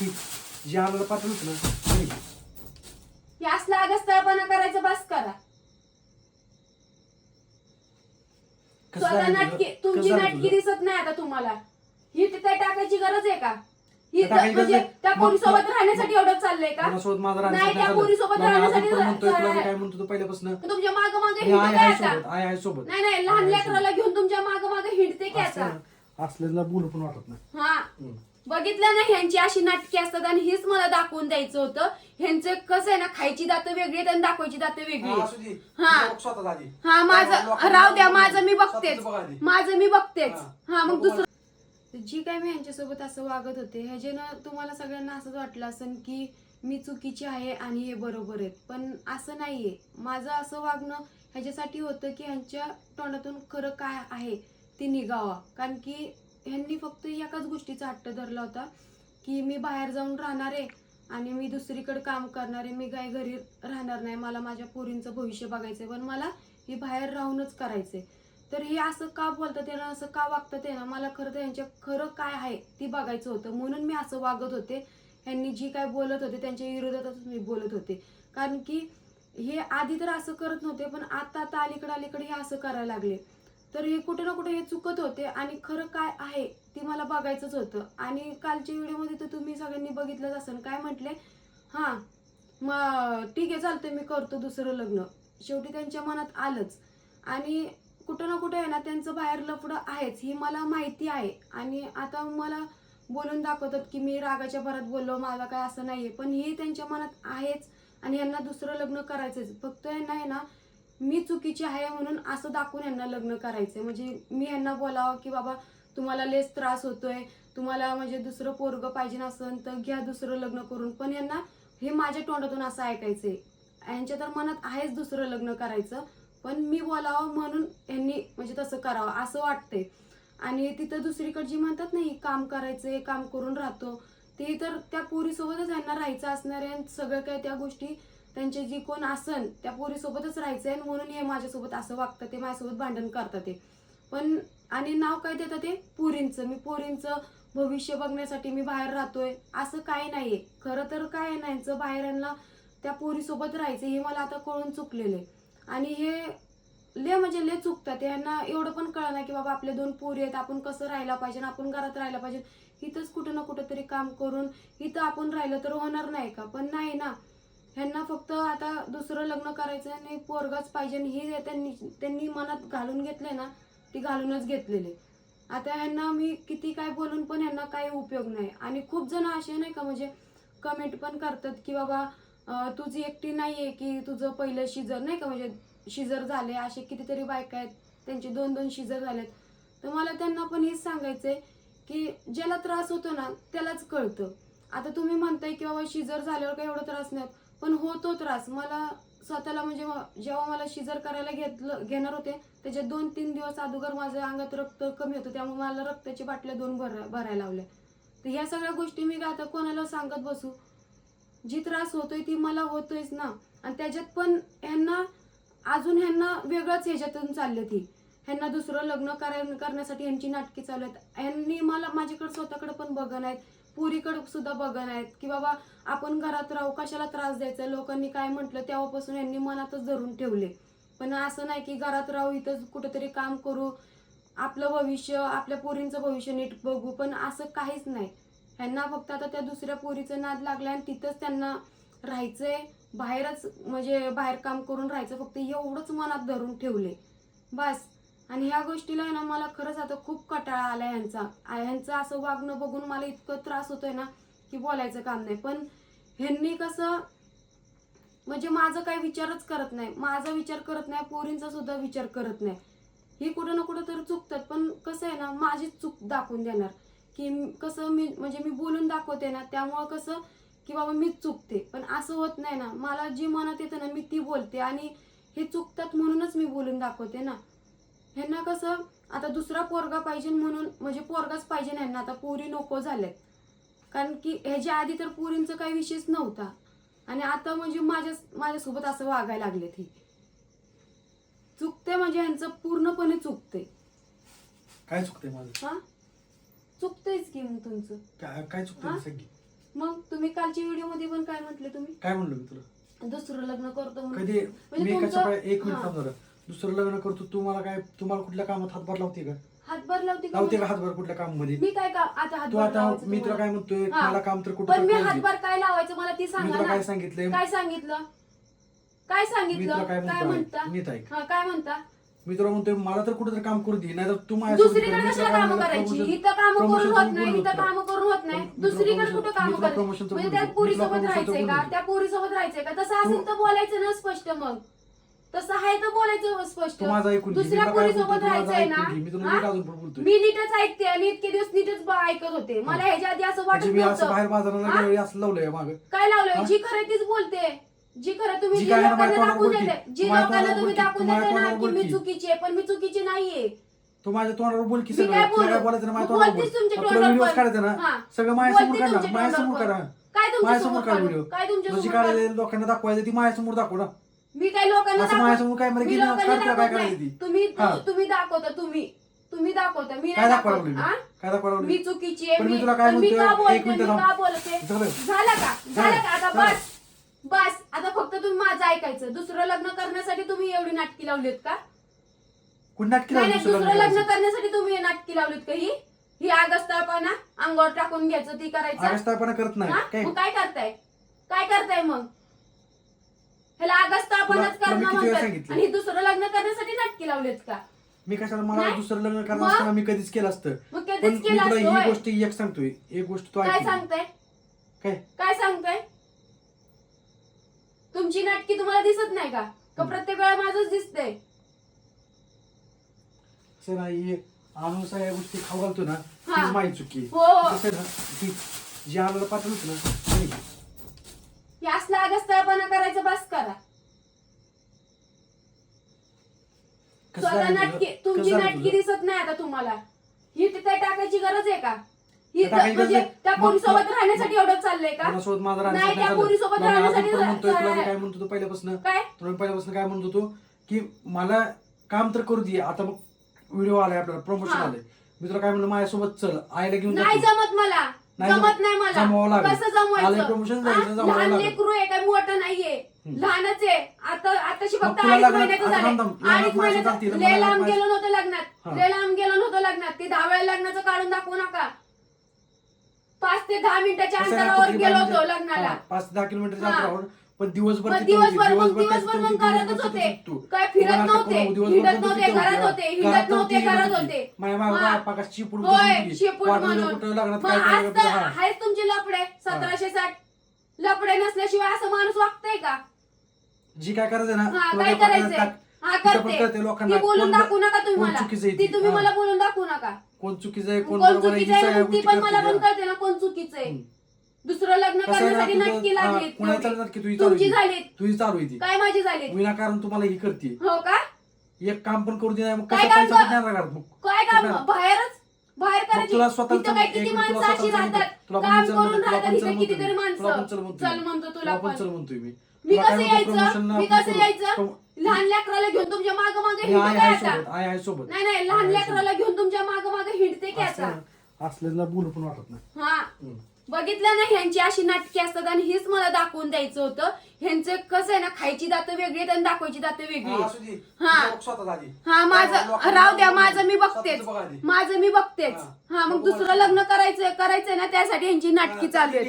ती जी आम्हाला पाठवलं होतं ना ते. हे असला अगस्तपणा करायचं बस करा कसं स्वतः झालं तुझं? नाटकी कसं तुमची झालं नाटकी तुझं? दिसत नाही आता तुम्हाला ही तिथे टाकायची गरज आहे का ही तर टाकायची म्हणजे गरज आहे. त्या मग- पोरीसोबत मग- राहण्यासाठी एवढं चाललंय का कोणासोबत माझा नाही, राहण्यासाठी त्या चाललं. पोरीसोबत मग आपण राहण्यासाठी पण म्हणतोय तुला मी चाललंय. काय म्हणतो तू पहिल्यापासून तुमच्या माग माग मी हिंडते आहे काय आहे आता सोबत आहे आहे सोबत नाही नाही लहान लेकराला घेऊन तुमच्या माग माग हिंडते की आता असलेला बोलू पण वाटत नाही हा हम्म. बघितलं ना ह्यांची अशी नाटके असतात आणि हेच मला दाखवून द्यायचं होतं ह्यांचं कसं आहे ना खायची दातं वेगळी आहेत आणि दाखवायची दातं वेगळी हा, आहेत. हा. हा माझं राहू द्या माझं मी. बघतेच. माझं मी बघतेच हा. हा मग दुसरं जी काय मी यांच्यासोबत असं वागत होते ह्याच्यानं तुम्हाला सगळ्यांना असंच वाटलं असेल की मी चुकीची आहे आणि हे बरोबर आहेत पण असं नाहीये माझं असं वागणं ह्याच्यासाठी होतं की ह्यांच्या तोंडातून खरं काय आहे ते निघावा कारण की ह्यांनी फक्त एकाच गोष्टीचा हट्ट धरला होता की मी बाहेर जाऊन राहणार आहे आणि मी दुसरीकडे काम करणार आहे मी काय घरी राहणार नाही मला माझ्या पोरींचं भविष्य बघायचंय पण मला हे बाहेर राहूनच करायचंय. तर हे असं का बोलतात त्यांना असं का वागतात ते ना मला खरं तर यांच्या खरं काय आहे ती बघायचं होतं. म्हणून मी असं वागत होते. यांनी जी काय बोलत होते त्यांच्या विरोधातच मी बोलत होते. कारण की हे आधी तर असं करत नव्हते पण आता आता अलीकडे अलीकडे हे असं करायला लागले. तर हे कुठे ना कुठे हे चुकत होते आणि खरं काय आहे ती मला बघायचंच होतं. आणि कालच्या व्हिडिओमध्ये तर तुम्ही सगळ्यांनी बघितलंच असेल. काय म्हटले? हां मग ठीक आहे चालतं मी करतो दुसरं लग्न. शेवटी त्यांच्या मनात आलंच. आणि कुठं ना कुठं आहे ना त्यांचं बाहेर लफडं आहेच ही मला माहिती आहे. आणि आता मला बोलून दाखवतात की मी रागाच्या भरात बोललो मला काय असं नाही आहे पण हे त्यांच्या मनात आहेच आणि यांना दुसरं लग्न करायचंच फक्त यांना आहे ना मी चुकीची आहे म्हणून असं दाखवून यांना लग्न करायचंय. म्हणजे मी यांना बोलावं की बाबा तुम्हाला लेस त्रास होतोय तुम्हाला म्हणजे दुसरं पोरग पाहिजे असं तर घ्या दुसरं लग्न करून. पण यांना हे माझ्या तोंडातून असं ऐकायचंय. यांच्या तर मनात आहेच दुसरं लग्न करायचं पण मी बोलावं म्हणून यांनी म्हणजे तसं करावं असं वाटतंय. आणि तिथं दुसरीकडे जी म्हणतात नाही काम करायचंय काम करून राहतो ते तर त्या पोरीसोबतच यांना राहायचं असणार आहे सगळं काय त्या गोष्टी त्यांचे जी कोण असन त्या पोरीसोबतच राहायचं आणि म्हणून हे माझ्यासोबत असं वागतं ते माझ्यासोबत भांडण करतात ते. पण आणि नाव काय देतात ते? पोरींचं. मी पोरींचं भविष्य बघण्यासाठी मी बाहेर राहतोय. असं काही नाहीये. खरं तर काय नाही ना बाहेर यांना त्या पोरीसोबत राहायचं हे मला आता कळून चुकलेलं आहे. आणि हे ले म्हणजे ले चुकतात. यांना एवढं पण कळलं की बाबा आपले दोन पोरी आहेत आपण कसं राहायला पाहिजे आपण घरात राहायला पाहिजे. इथंच कुठं ना कुठं तरी काम करून इथं आपण राहिलं तर होणार नाही का? पण नाही ना. ह्यांना फक्त आता दुसरं लग्न करायचं आणि पोरगाच पाहिजे आणि हे त्यांनी त्यांनी मनात घालून घेतले ना ती घालूनच घेतलेले. आता ह्यांना मी किती काय बोलून पण ह्यांना काही उपयोग नाही. आणि खूप जण असे नाही का म्हणजे कमेंट पण करतात की बाबा तुझी एकटी नाही आहे की तुझं पहिलं शिजर नाही का म्हणजे शिजर झाले असे कितीतरी बायका आहेत त्यांचे दोन दोन शिजर झालेत. तर मला त्यांना पण हेच सांगायचं आहे की ज्याला त्रास होतो ना त्यालाच कळतं. आता तुम्ही म्हणताय की बाबा शिजर झाल्यावर काही एवढा त्रास नाही पण होतो त्रास. मला स्वतःला म्हणजे जेव्हा मला शिजर करायला घेतलं घेणार होते त्याच्या दोन तीन दिवस अगोदर माझ्या अंगात रक्त कमी होतं. त्यामुळे मला रक्ताची बाटल्या दोन भर भरायला लावल्या. तर ह्या सगळ्या गोष्टी मी आता कोणाला सांगत बसू? जी त्रास होतोय ती मला होतोयच ना. आणि त्याच्यात पण ह्यांना अजून ह्यांना वेगळंच ह्याच्यातून चालले ती. ह्यांना दुसरं लग्न कराय करण्यासाठी ह्यांची नाटकी चालू आहेत. ह्यांनी मला माझ्याकडे स्वतःकडे पण बघन आहेत पुरीकडे सुद्धा बघत आहेत की बाबा आपण घरात राहू कशाला त्रास द्यायचा? लोकांनी काय म्हटलं तेव्हापासून यांनी मनातच धरून ठेवले. पण असं नाही की घरात राहू इथं कुठेतरी काम करू आपलं भविष्य आपल्या पोरींचं भविष्य नीट बघू पण असं काहीच नाही. ह्यांना फक्त आता त्या दुसऱ्या पोरीचं नाद लागलं आणि तिथंच त्यांना राहायचंय. बाहेरच म्हणजे बाहेर काम करून राहायचं फक्त एवढंच मनात धरून ठेवले. बस. आणि ह्या गोष्टीला आहे ना मला खरंच आता खूप कटाळा आला ह्यांचा. ह्यांचं असं वागणं बघून मला इतकं त्रास होतोय ना की बोलायचं काम नाही. पण ह्यांनी कसं म्हणजे माझं काही विचारच करत नाही. माझा विचार करत नाही पोरींचा सुद्धा विचार करत नाही. ही कुठं ना कुठं तर चुकतात. पण कसं आहे ना माझीच चूक दाखवून देणार. की कसं मी म्हणजे मी बोलून दाखवते ना त्यामुळं कसं की बाबा मीच चुकते. पण असं होत नाही ना. मला जी मनात येतं ना मी ती बोलते. आणि हे चुकतात म्हणूनच मी बोलून दाखवते ना. ह्यांना कसं आता दुसरा पोरगा पाहिजे म्हणून म्हणजे पोरगाच पाहिजे नाही ना आता पोरी नको झाल्यात कारण की ह्याच्या आधी तर पोरींचा काही विषयच नव्हता. आणि आता म्हणजे माझ्या माझ्यासोबत असं वागायला लागले ती चुकते म्हणजे ह्यांचं पूर्णपणे चुकते काय चुकतंय माझं? हा? चुकतेच की मग तुमचं. काय हा? सगळी मग तुम्ही कालच्या व्हिडिओमध्ये पण काय म्हटले तुम्ही? काय म्हणलो मी तुला? दुसरं लग्न करतो म्हणून. कधी? म्हणजे तुमचं- पाय- एक मिनिट हा. थांब जरा. दुसरं लग्न करतो तू मला काय तुम्हाला कुठल्या कामात हातभार लावते का हातभार लावते का लावते का म्हणजे? हातभार कुठल्या कामामध्ये मी काय का आता तू हातभार आता लावायचं मी तुला तुम्हाला? काय म्हणतोय हा. मला काम तर कुठं पण मी. हातभार काय लावायचं मला ती मी सांगा तुला ना काय सांगितलंय काय सांगितलं काय मी सांगितलं तुला काय काय म्हणतो म्हणता नीट ऐक हा काय म्हणता मी तुला म्हणतोय मला तर कुठं काम करू दे नाहीतर तू माझ्यासोबत कर. दुसरीकडे मी कशाला तुला कामं करायची promotion- इथं कामं करून होत चं नाही इथं. कामं करून होत नाही मी दुसरीकडे promotion- कुठं मी कामं करायची promotion चं म्हणजे. त्या मी पोरीसोबत तुला promotion चं राहायचंय का. त्या पोरीसोबत राहायचंय का तसं असेल तर बोलायचं ना स्पष्ट मग तसं आहे तर बोलायचं स्पष्ट तू माझं ऐकून घे. मी दुसऱ्या तुला काय बोलतोय, पोरीसोबत तू माझं राहायचंय ना ऐकून घे. मी तुला हा? नीट अजून पण बोलतोय मी नीटच ऐकते आणि इतके दिवस नीटच ब- ऐकत होते मला ह्याच्या आधी असं वाटत म्हणजे मी असं नव्हतं बाहेर बाजाराला हा? असं लावलंय माग काय लावलंय हा? जी खरं तीच बोलते जी खरं तुम्ही जी जी काय ना लोकांना माझ्या दाखवून तोंडावर देते. जी माझ्या लोकांना तोंडावर तुम्ही. दाखवून माझ्या देते ना तोंडावर की मी. चुकीची आहे पण मी चुकीची नाहीये तू माझ्या तोंडावर बोल की मी सगळं काय तुला काय बोलू? बोलायचं ना माझ्या तोंडावर बोल तुमच्या तुला तोंडावर व्हिडिओ. काढायचं हा. ना सगळं माझ्यासमोर बोलते काढ तुमच्या माझ्यासमोर तोंडावर काढा काय तुमच्या माझ्यासमोर समोर काढ काढू? व्हिडिओ काय तुमच्यासमोर काढू? काय लोकांना दाखवायचं ती माझ्यासमोर दाखव ना मी काय लोकांना असं दाखवत- माझ्यासमोर काय मला मी गेली ना, लोकांना काढतो काय दाखवत करायची नाही. ती? तुम्ही हा. तुम्ही दाखवता तुम्ही. तुम्ही दाखवता. मी काय नाही दाखवायला दाखवत. लागली हा? काय दाखवायला मी चुकीची आहे पण मी मी तुला काय पण मी म्हणतोय, का बोलते मिनिटं मी थांब. का बोलते झालं. झालं का? झालं का? आता झालं. बस. बस. आता फक्त तुम्ही माझं ऐकायचं. दुसरं लग्न करण्यासाठी तुम्ही एवढी नाटकी लावलीत का? कुणी नाटकी नाही लावली नाही दुसरं दुसरं लग्न? करण्यासाठी तुम्ही हे नाटकी लावलीत का ही? ही आगस्तापणा अंगावर टाकून घ्यायचं ती करायचं. आगस्तापणा करत नाही. हा? काय? मग काय करताय? काय करताय मग? ह्याला आगस्तापणाच तुला- तुला मी करणं किती वेळा म्हणतात सांगितलं? आणि दुसरं लग्न करण्यासाठी नाटकी लावलीत का मी कशाला मला नाही. दुसरं लग्न मग? असताना मी कधीच केलं असतं मग पण मी केलं तुला असतं ही. गोष्ट एक सांगतोय एक गोष्ट तू काय ऐक सांगताय काय काय सांगताय तुमची नाटकी तुम्हाला दिसत नाही का का प्रत्येक वेळा माझच दिसतंय असं नाही आणून सगळ्या गोष्टी खाऊ घालतो ना हा. तीच माझी चुकी हो. कसं आहे ना ती जी आम्हाला पाठवलं ना ती. हे असला आगस्तापणा करायचं बस करा कसं स्वतः झालं नाटकी तुझं? तुमची कसं नाटकी तुझं? दिसत नाही आता तुम्हाला ही तिथे टाकायची गरज आहे का ही टाकायची म्हणजे गरज आहे. त्या मग- पोरीसोबत मग- राहण्यासाठी एवढं चाललंय का कोणासोबत माझा नाही, त्या झालं. पोरीसोबत तुला मी अजून राहण्यासाठी पण म्हणतोय तुला मी झालं. काय म्हणतो पहिल्यापासून काय तुला मी पहिल्यापासून काय म्हणतो तो की मला काम तर करू दे आता मग व्हिडिओ आलाय आपल्याला प्रमोशन हा. आलंय मी तुला काय म्हणलं माझ्यासोबत चल आईला घेऊन नाही जातो. जमत मला जमत. नाही जमवावं मला लागेल. कसं आलंय जमवायचं हा? जायचं, जमवावं लहान लागेल. लेकरू आहे काय मोठं नाहीये. लहानच आहे आता आताशी मग फक्त तुला अडीच लग्नात- महिन्याचं आता झाले थांब, थांब. लग्नात अडीच माझं महिन्याचं चालतील, लय मला लांब गेलो नव्हतं लग्नात हा. लय लांब गेलो नव्हतं लग्नात ते दहा वेळा लग्नाचं काढून दाखवू नका पाच ते दहा मिनिटाच्या कसं आहे ना, अंतरावर कुठली गेलो बाई होतो म्हणजे- लग्नाला हा, पाच ते दहा किलोमीटरच्या हा. अंतरावर पण दिवसभर मग तिथं होती, दिवसभर मग दिवसभर दिवसभर तिथं मग होती, करतच दिवसभर होते तिथं तू. काय तुला फिरत नाटक नव्हते करून दिवसभर हिंडत तू नव्हते तिथं घरात होती. होते घरात हिंडत नव्हते होती, घरात हिंडत होते माझ्या मागं हा. पाकात शिपूट होय धरून गेली. शेपूट वाटलं म्हणून कुठं लग्नात मग काय आज करायचं तर. आहेच तुमचे लपडे सतराशे साठ लपडे नसल्याशिवाय असं माणूस वागतंय का जी काय करायचं ना हा तुला काय त्या करायचंय पाकात टाक. हा तिथं पण करते कळते लोकांना ती बोलून कोण- दाखवू नका तुम्ही कोण मला चुकीचं आहे ती ती. तुम्ही हा. मला बोलून दाखवू नका कोण चुकीचं आहे कोण कोण बरोबर आहे चुकीचं आहे सगळ्या म्हणून ती गोष्टी पण मला करते पण त्या. कळते ना कोण चुकीचं आहे हम्म. दुसरं लग्न कसं आहे ना, करण्यासाठी तुझं- नटकी हा, लागली कुणाला चालणार की तुझी चालू तुमची आहे? झाली तुझी चालू आहे ती. काय माझी झाली विनाकारण तुम्हाला ही करते हो का? एक काम पण करू दे नाही मग काय कसा काम? पैसा कर- राहणार मग काय काम? कुठं? बाहेरच? बाहेर मग करायची? तुला स्वतःच इथं काय एक किती मिनिट माणसं तुला अशी स्वतःच राहतात? म्हणतो. तुला पण काम चल करून तुला राहतात पण चल इथे कितीतरी म्हणतो मी. तुला पण माणसं चल म्हणतो चल मी. म्हणतो तुला तुला पण पण. चल म्हणतोय मी. मी तुला काय कसं म्हणतो, यायचं? promotion मी आपण कसं करू. यायचं? प्रमो- लहान लेकराला घेऊन तुमच्या माग मागे मी हिंडते आहे काय आहे आता. सोबत आहे आहे सोबत. नाही नाही लहान लेकराला घेऊन तुमच्या माग मागे हिंडते की आता? असं- असलेला बोलू पण वाटत नाही. हा. हम्म. बघितलं ना ह्यांची अशी नाटकी असतात आणि हेच मला दाखवून द्यायचं होतं ह्यांचं कसं आहे ना खायची दातं वेगळी आणि दाखवायची दातं वेगळी हा. हा. हा माझं राहू द्या माझं मी बघतेच. माझं मी बघतेच हा. मग दुसरं. लग्न करायचंय करायचंय ना त्यासाठी ह्यांची नाटकी चालू आहे.